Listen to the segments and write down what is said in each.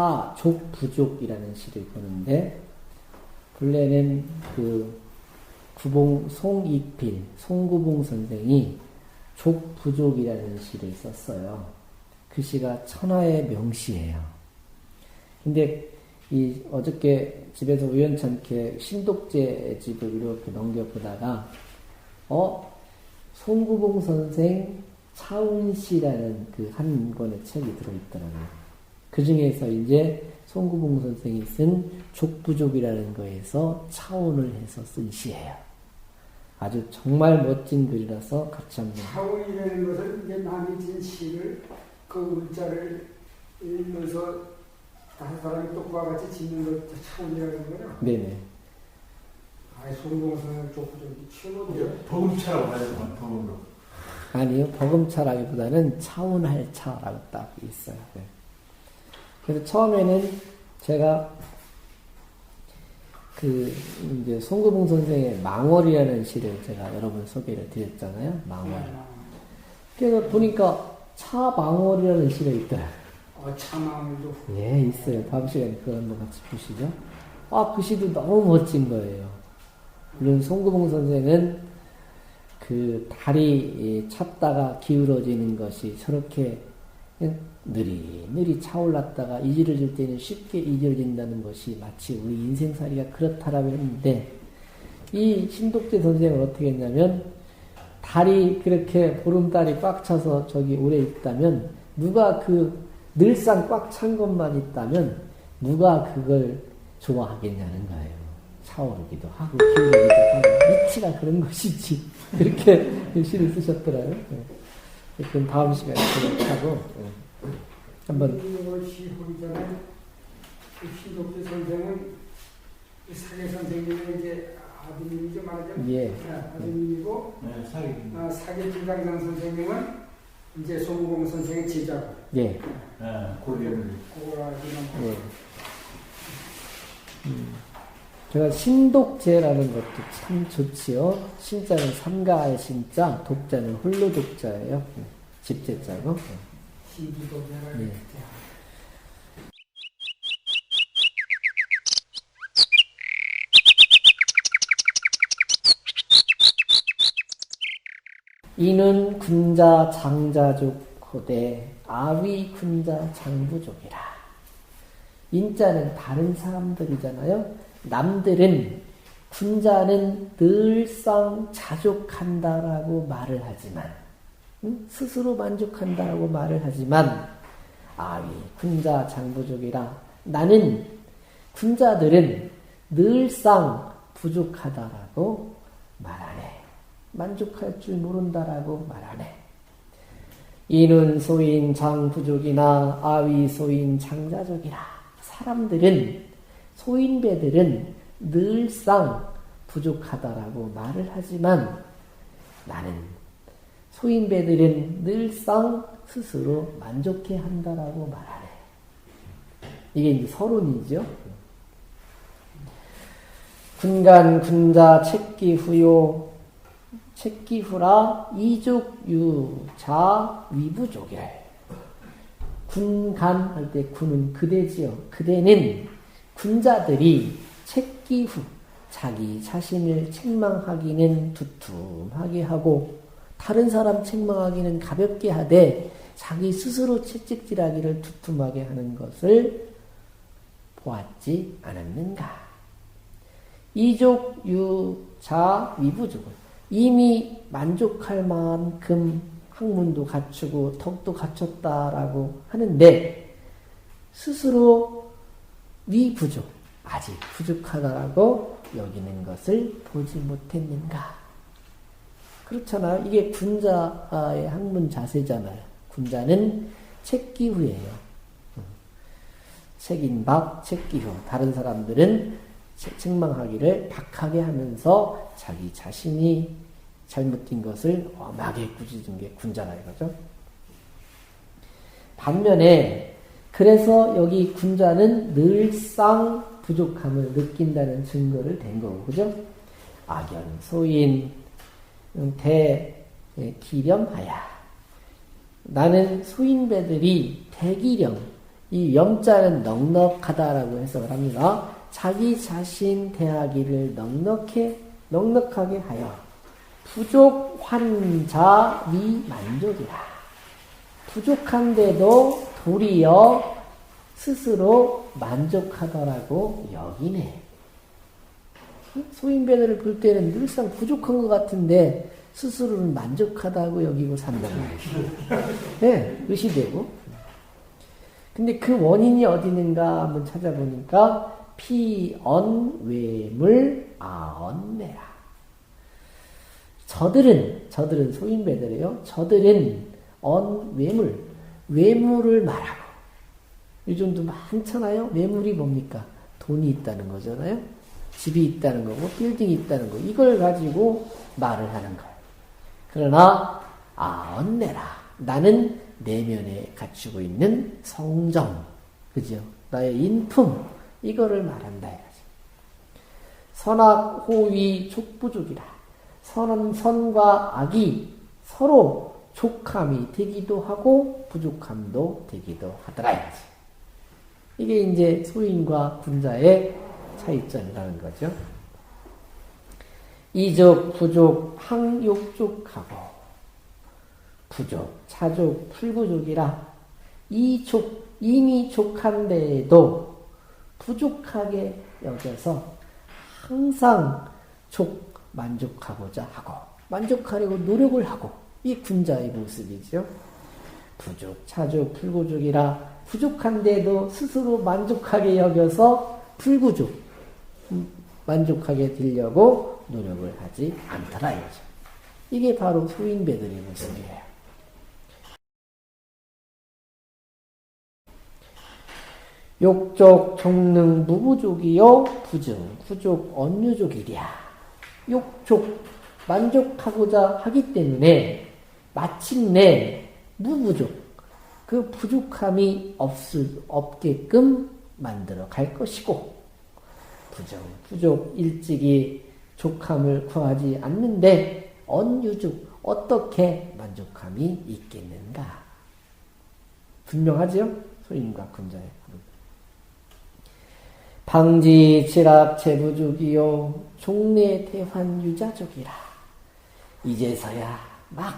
차족 부족이라는 시를 보는데 본래는 그 구봉 송이필 송구봉 선생이 족 부족이라는 시를 썼어요. 그 시가 천하의 명시예요. 근데 이 어저께 집에서 우연찮게 신독제 집을 이렇게 넘겨보다가 어 송구봉 선생 차운시라는 그 한 권의 책이 들어있더라고요. 그 중에서 이제 송구봉 선생이 쓴 족부족이라는 거에서 차원을 해서 쓴 시예요. 아주 정말 멋진 글이라서 같이 한번. 차원이라는 것은 이제 남이 진 시를 그 문자를 읽면서 다른 사람이 똑과 같이 짓는 것도 차원이라는 거요. 네네. 아, 송동선은 조금 좀 치워놓은 버금차라고 하죠, 버금으로. 아니요, 버금차라기보다는 차원할 차라고 딱 있어요. 네. 그래서 처음에는 제가 그 이제 송구봉 선생의 망월이라는 시를 제가 여러 번 소개를 드렸잖아요. 망월. 그래서 보니까 차망월이라는 시가 있더라고요. 어, 차마음도 예, 있어요. 다음 시간에 그거 한번 같이 보시죠. 아, 그 시도 너무 멋진 거예요. 물론 송구봉 선생은 그 달이 찼다가 기울어지는 것이 저렇게 느리느리 차올랐다가 이지러질 때는 쉽게 이지러진다는 것이 마치 우리 인생살이가 그렇다라고 했는데 이 신독재 선생은 어떻게 했냐면 달이 그렇게 보름달이 꽉 차서 저기 오래 있다면 누가 그 늘상 꽉 찬 것만 있다면 누가 그걸 좋아하겠냐는 거예요. 차오르기도 하고 기울기도 하고 이치가 그런 것이지 그렇게 시를 쓰셨더라고요. 네. 그럼 다음 시간에 하고 네. 한번 시보기 전에 그 신독재 선생은 이 사계 선생님의 이제 아드님이죠 말하자면 예. 네, 아드님이고 네, 사기. 아, 사계 김강장 선생님은 이제 송구공 선생의 제자고 예. 네, 고리를. 그거라기는 예. 음. 제가 신독제라는 것도 참 좋지요. 신자는 삼가의 신자, 독자는 홀로 독자예요. 네. 집제자고. 예. 예. 이는 군자 장자족 호대 아위 군자 장부족이라. 인자는 다른 사람들이잖아요. 남들은 군자는 늘상 자족한다라고 말을 하지만 응? 스스로 만족한다라고 말을 하지만 아위 군자 장부족이라 나는 군자들은 늘상 부족하다라고 말하네. 만족할 줄 모른다라고 말하네. 이는 소인 장부족이나 아위 소인 장자족이라. 사람들은 소인배들은 늘상 부족하다라고 말을 하지만 나는 소인배들은 늘상 스스로 만족해 한다라고 말하네. 이게 이제 서론이죠. 군간 군자 책기 후요 책기 후라 이족 유자 위부족일 군간 할 때 군은 그대지요. 그대는 군자들이 책기 후 자기 자신을 책망하기는 두툼하게 하고 다른 사람 책망하기는 가볍게 하되 자기 스스로 채찍질하기를 두툼하게 하는 것을 보았지 않았는가? 이족 유자 위부족은 이미 만족할 만큼 학문도 갖추고 덕도 갖췄다라고 하는데 스스로 위부족 아직 부족하다라고 여기는 것을 보지 못했는가? 그렇잖아요. 이게 군자의 학문 자세잖아요. 군자는 책기후예요. 책인 박, 책기후. 다른 사람들은 책망하기를 박하게 하면서 자기 자신이 잘못된 것을 엄하게 꾸짖은 게 군자라 이거죠. 반면에 그래서 여기 군자는 늘상 부족함을 느낀다는 증거를 댄 거고, 그죠? 악연, 소인, 대, 기렴하야. 나는 소인배들이 대기령, 이 염자는 넉넉하다라고 해석을 합니다. 자기 자신 대하기를 넉넉해, 넉넉하게 하여 부족 환자 미 만족이라. 부족한데도 도리어 스스로 만족하더라고 여기네. 소인배들을 볼 때는 늘상 부족한 것 같은데 스스로는 만족하다고 여기고 산다는 거죠. 네, 의시되고. 근데 그 원인이 어디 있는가 한번 찾아보니까 피언 외물 아언내라. 저들은 저들은 소인배들이에요. 저들은 언 외물 외물을 말하고 요즘도 많잖아요. 외물이 뭡니까? 돈이 있다는 거잖아요. 집이 있다는 거고 빌딩이 있다는 거 이걸 가지고 말을 하는 거예요. 그러나 아 언내라 나는 내면에 갖추고 있는 성정 그죠? 나의 인품 이거를 말한다 해야지. 선악 호위 족부족이라 선은 선과 악이 서로 족함이 되기도 하고 부족함도 되기도 하더라 해야지. 이게 이제 소인과 군자의 차이점이라는 거죠. 이족, 부족, 항욕족하고 부족, 차족, 풀부족이라 이족, 이미 족한데도 부족하게 여겨서 항상 족 만족하고자 하고 만족하려고 노력을 하고 이 군자의 모습이죠. 부족, 차족, 풀부족이라 부족한데도 스스로 만족하게 여겨서 불구족, 만족하게 되려고 노력을 하지 않더라 이거죠. 이게 바로 소인배들의 모습이에요. 욕족, 종능, 무부족이요, 부증, 부족, 언유족이랴. 욕족, 만족하고자 하기 때문에 마침내 무부족, 그 부족함이 없을, 없게끔 만들어 갈 것이고, 부정, 부족, 일찍이 족함을 구하지 않는데, 언유족, 어떻게 만족함이 있겠는가? 분명하죠? 소인과 군자의 방지, 지락, 제부족이요, 종래 대환 유자족이라. 이제서야 막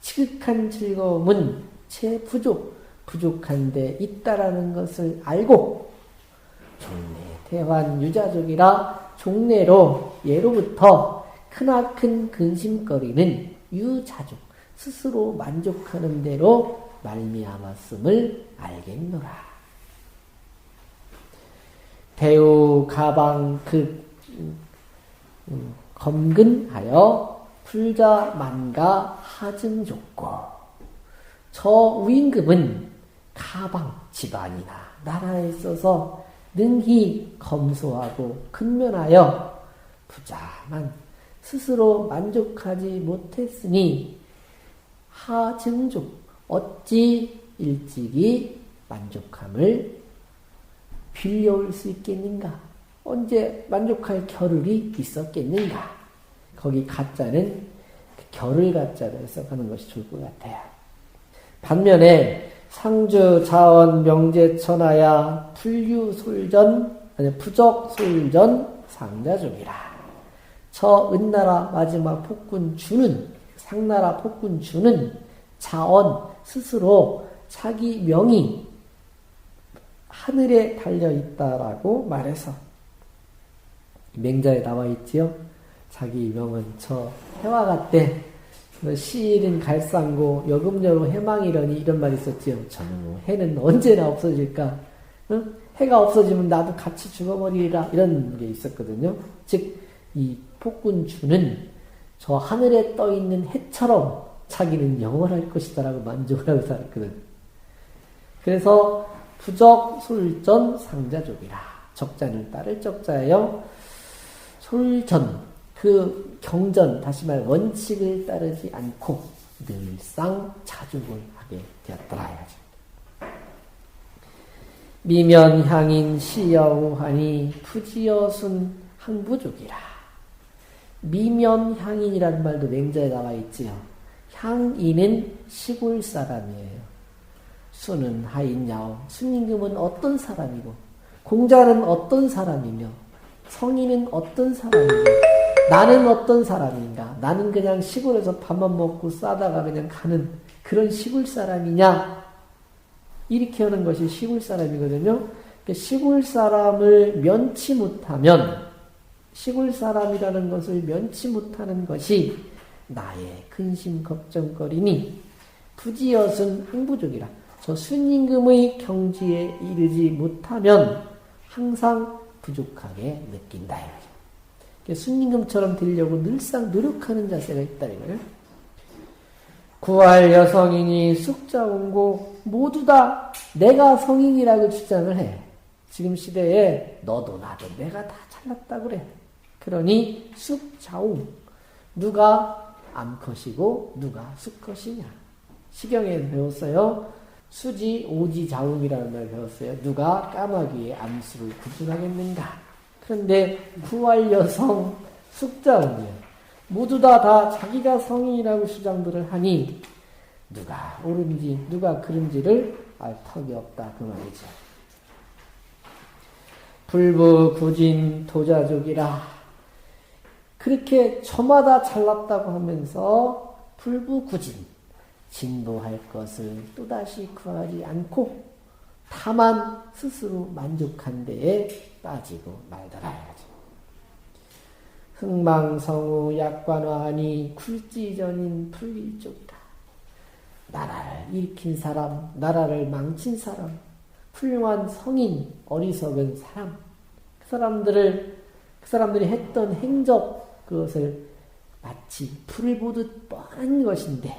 지극한 즐거움은 제 부족, 부족한데 있다라는 것을 알고, 대환 유자족이라 종래로 예로부터 크나큰 근심거리는 유자족, 스스로 만족하는 대로 말미암았음을 알겠노라. 배우 가방 극 음, 검근하여 풀자 만가 하증 족고 저 우임금은 가방 집안이나 나라에 있어서 능히 검소하고 근면하여 부자만 스스로 만족하지 못했으니 하증족 어찌 일찍이 만족함을 빌려올 수 있겠는가? 언제 만족할 겨를이 있었겠는가? 거기 가짜는 그 겨를 가짜로 해석하는 것이 좋을 것 같아요. 반면에 상주 자원 명제 천하야 풀유 솔전 아니 부적 솔전 상자족이라. 저 은나라 마지막 폭군 주는 상나라 폭군 주는 자원 스스로 자기 명이 하늘에 달려 있다라고 말해서 맹자에 나와 있지요. 자기 명은 저 해와 같대. 시일은 갈상고 여금여로 해망이러니 이런 말이 있었지요. 저는 뭐 해는 언제나 없어질까? 응? 해가 없어지면 나도 같이 죽어버리리라 이런 게 있었거든요. 즉 이 폭군주는 저 하늘에 떠 있는 해처럼 자기는 영원할 것이다라고 만족을 하고 살았거든. 그래서 부적 솔전 상자족이라 적자는 따를 적자예요. 솔전 그 경전 다시 말 원칙을 따르지 않고 늘상 자족을 하게 되었더라. 미면향인 시여우하니 푸지여순 항부족이라. 미면향인이라는 말도 맹자에 나와 있지요. 향인은 시골 사람이에요. 수는 하인야오. 순임금은 어떤 사람이고, 공자는 어떤 사람이며, 성인은 어떤 사람이고, 나는 어떤 사람인가? 나는 그냥 시골에서 밥만 먹고 싸다가 그냥 가는 그런 시골 사람이냐? 이렇게 하는 것이 시골 사람이거든요. 그 시골 사람을 면치 못하면, 시골 사람이라는 것을 면치 못하는 것이 나의 근심 걱정거리니 부지엇은 흥부족이라. 저 순임금의 경지에 이르지 못하면 항상 부족하게 느낀다. 순임금처럼 되려고 늘상 노력하는 자세가 있다 이거예요. 구할 여성이니 숙자원고 모두 다 내가 성인이라고 주장을 해. 지금 시대에 너도 나도 내가 다 잘났다 그래. 그러니 숙자웅 누가 암컷이고 누가 수컷이냐. 시경에 배웠어요. 수지 오지 자웅이라는 말 배웠어요. 누가 까마귀의 암수를 구분하겠는가. 그런데 구할 여성 숙자웅이에요. 모두 다, 다 자기가 성인이라고 주장들을 하니 누가 옳은지 누가 그른지를 알 턱이 없다 그 말이죠. 불부 구진 도자족이라 그렇게 저마다 잘났다고 하면서 불부 구진 진보할 것을 또다시 구하지 않고 다만 스스로 만족한 데에 빠지고 말더라. 흥망성우 약관화하니 굴지전인 풀리쪽이라. 나라를 일으킨 사람, 나라를 망친 사람, 훌륭한 성인, 어리석은 사람, 그 사람들을, 그 사람들이 했던 행적, 그것을 마치 풀을 보듯 뻔한 것인데,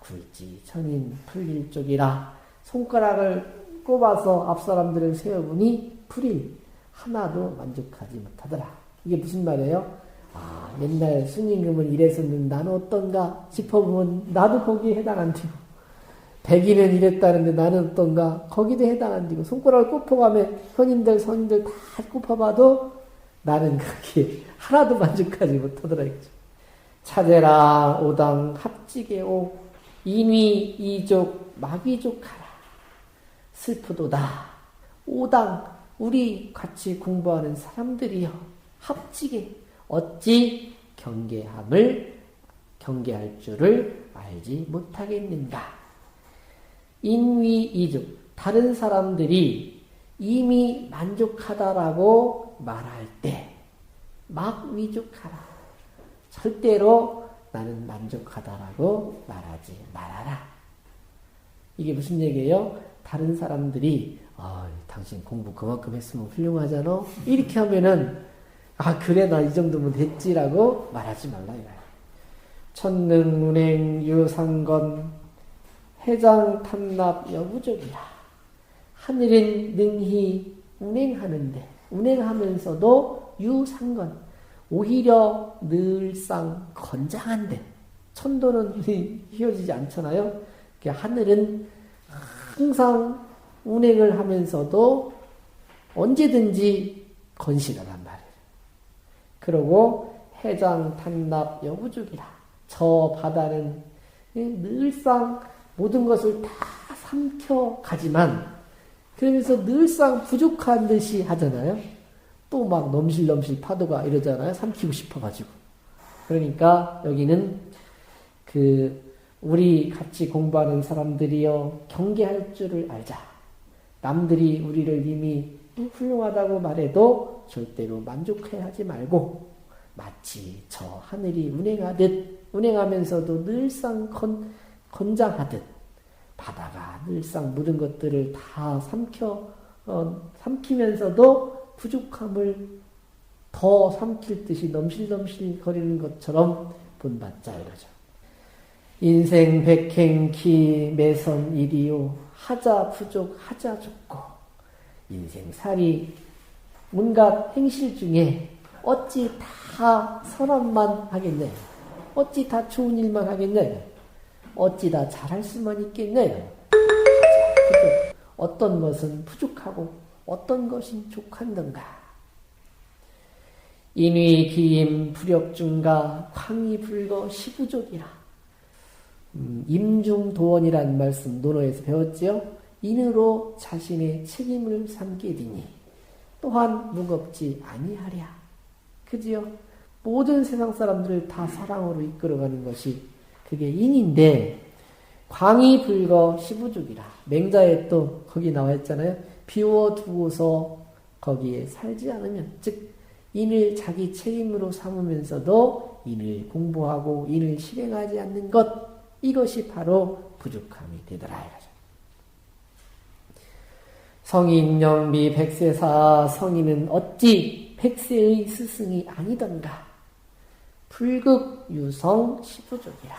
굴지 전인 풀릴 쪽이라 손가락을 꼽아서 앞 사람들을 세어보니 풀이 하나도 만족하지 못하더라. 이게 무슨 말이에요? 아, 옛날 순임금은 이랬었는데 나는 어떤가 싶어보면 나도 거기에 해당 안 되고 백인은 이랬다는데 나는 어떤가 거기도 해당 안 되고 손가락을 꼽아가면 현인들 선인들 다 꼽아봐도 나는 거기에 하나도 만족하지 못하더라 이거죠. 차제라 오당 합지게오 인위 이족 마귀족 슬프도다 오당 우리 같이 공부하는 사람들이여 합지게 어찌 경계함을 경계할 줄을 알지 못하겠는가. 인위이족 다른 사람들이 이미 만족하다라고 말할 때 막 위족하라. 절대로 나는 만족하다라고 말하지 말아라. 이게 무슨 얘기예요? 다른 사람들이 아, 당신 공부 그만큼 했으면 훌륭하잖아. 이렇게 하면은 아, 그래, 나 이 정도면 됐지라고 말하지 말라, 이거야. 천능, 운행, 유상건, 해장, 탐납, 여부족이라. 하늘은 능히 운행하는데, 운행하면서도 유상건, 오히려 늘상 건장한데, 천도는 휘어지지 않잖아요. 하늘은 항상 운행을 하면서도 언제든지 건실하단 말이에요. 그러고 해장 탄납 여부족이라. 저 바다는 늘상 모든 것을 다 삼켜 가지만 그러면서 늘상 부족한 듯이 하잖아요. 또 막 넘실넘실 파도가 이러잖아요. 삼키고 싶어가지고. 그러니까 여기는 그 우리 같이 공부하는 사람들이여 경계할 줄을 알자. 남들이 우리를 이미 훌륭하다고 말해도 절대로 만족해 하지 말고 마치 저 하늘이 운행하듯 운행하면서도 늘상 건, 건장하듯 바다가 늘상 모든 것들을 다 삼켜 어, 삼키면서도 부족함을 더 삼킬 듯이 넘실넘실 거리는 것처럼 본받자 이러죠. 인생 백행 기 매선 일이요. 하자 부족 하자 좋고. 인생살이 온갖 행실 중에 어찌 다 선함만 하겠네. 어찌 다 좋은 일만 하겠네. 어찌 다 잘할 수만 있겠네. 어떤 것은 부족하고 어떤 것이 족한던가. 인위 기임 불역중가 광이 불거 시부족이라 음, 임중도원이라는 말씀 논어에서 배웠지요. 인으로 자신의 책임을 삼게 되니 또한 무겁지 아니하랴. 그지요? 모든 세상 사람들을 다 사랑으로 이끌어가는 것이 그게 인인데 광이 불거 시부족이라. 맹자에 또 거기 나와 있잖아요. 비워두고서 거기에 살지 않으면 즉 인을 자기 책임으로 삼으면서도 인을 공부하고 인을 실행하지 않는 것 이것이 바로 부족함이 되더라. 성인 영비 백세사 성인은 어찌 백세의 스승이 아니던가 불극 유성 시부족이라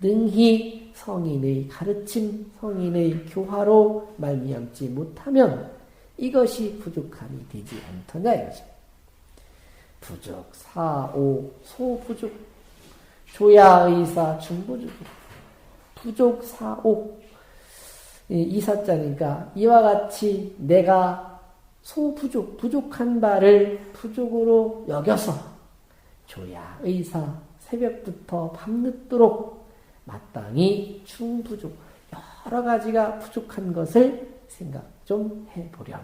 능히 성인의 가르침 성인의 교화로 말미암지 못하면 이것이 부족함이 되지 않더냐 이거죠. 부족 사오 소부족 조야의사 중부족이라 부족 사오 이사자니까 이와 같이 내가 소부족 부족한 바를 부족으로 여겨서 조야 의사 새벽부터 밤늦도록 마땅히 충부족 여러 가지가 부족한 것을 생각 좀 해보렴.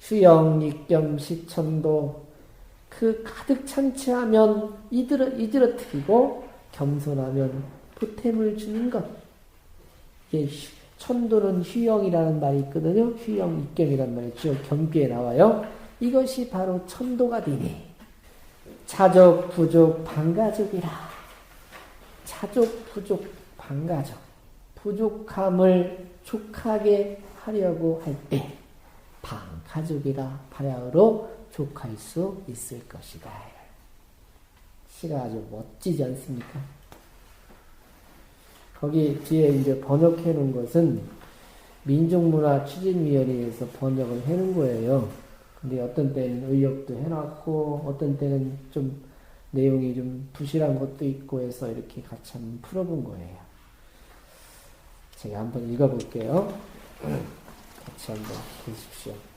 휴영 익겸 시천도 그 가득 찬치하면 이들어 이들어뜨리고 겸손하면 보탬을 주는 것. 이게 천도는 휴영이라는 말이 있거든요. 휴영 입경이라는 말이 주 경기에 나와요. 이것이 바로 천도가 되니 차족 부족 반가족이라. 차족 부족 반가족. 부족함을 족하게 하려고 할 때 반가족이라 바야흐로 족할 수 있을 것이다. 시가 아주 멋지지 않습니까? 거기 뒤에 이제 번역해 놓은 것은 민족문화 추진위원회에서 번역을 해 놓은 거예요. 근데 어떤 때는 의역도 해 놨고, 어떤 때는 좀 내용이 좀 부실한 것도 있고 해서 이렇게 같이 한번 풀어본 거예요. 제가 한번 읽어볼게요. 같이 한번 보십시오.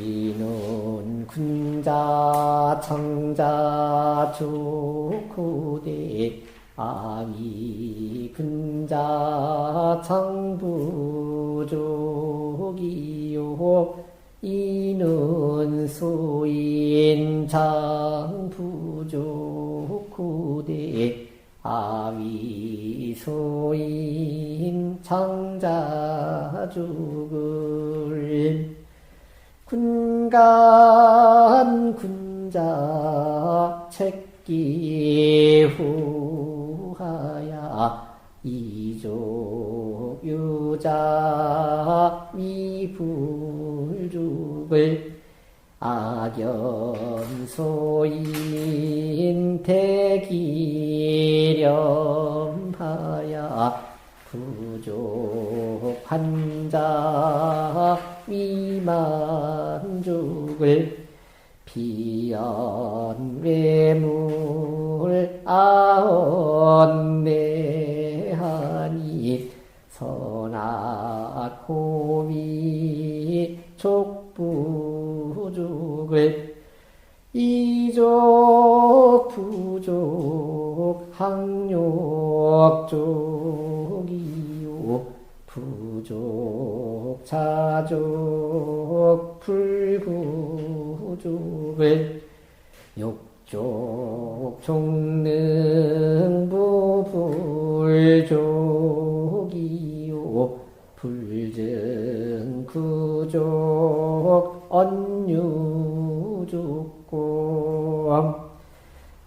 이는 군자 청자 주구대 아미 군자 장부족이요. 이는 소인 장부족 구대 아위 소인 장자죽을 군간 군자 책기 후하야 이족 유자 미불죽을 악연소인 대기렴하야 부족 환자 미만죽을 비연 외물. 아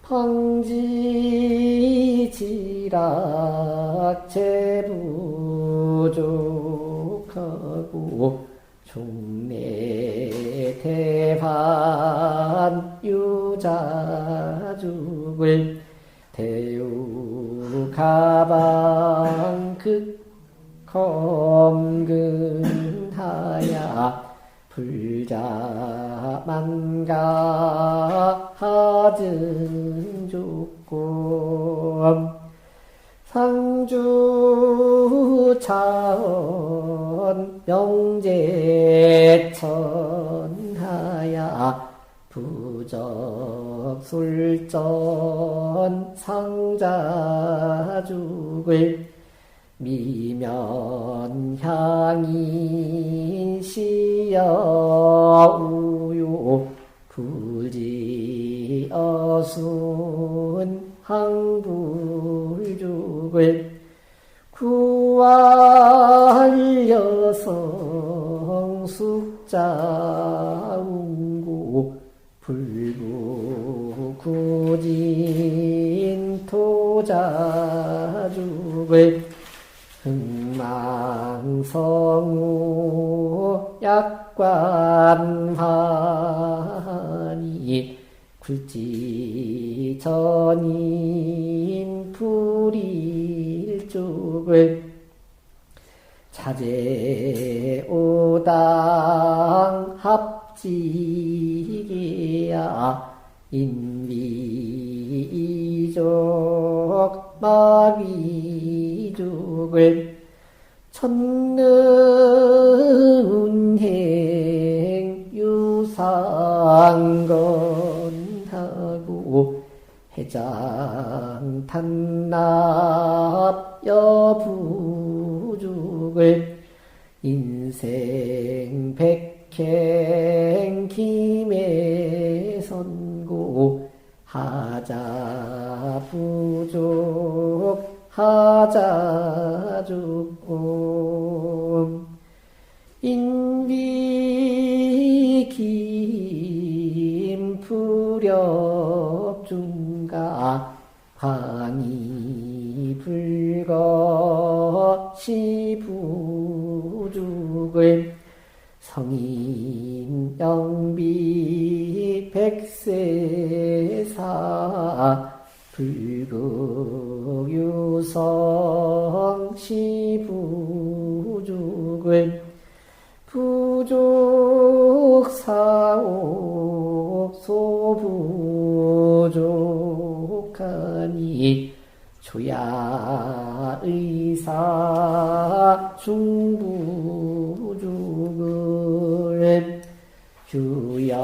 방지지락 제부족하고 종내 대반 유자죽을 대우 가방 극 검근하야 불자만가 하증죽고 상주 차원 명제천하야 부적술전 상자죽을 미면향인 시여우요. 부지어순 항불죽을 구활여성 숙자운고 불구구진 토자죽을 흥망성우 약관하니 굴지전인 불일죽을 자제오당 합지기야 인비이족 마비죽을 천능행 유상건하고 해장 탄납 여부죽을 인생 백행 김에 선고 하자 부족 하자 죽음. 인비 김푸력 중가 환희 불거 시부죽을 성인 영비 백세사 불극 유성 시부죽을 부족사옥 소부족하니 조야의사 중부죽을 규영이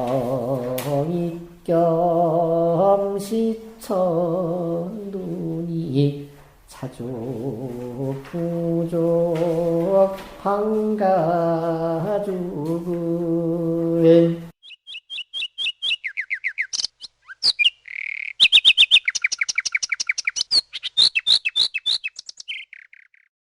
겸 시천눈이 자족 부족 황가죽을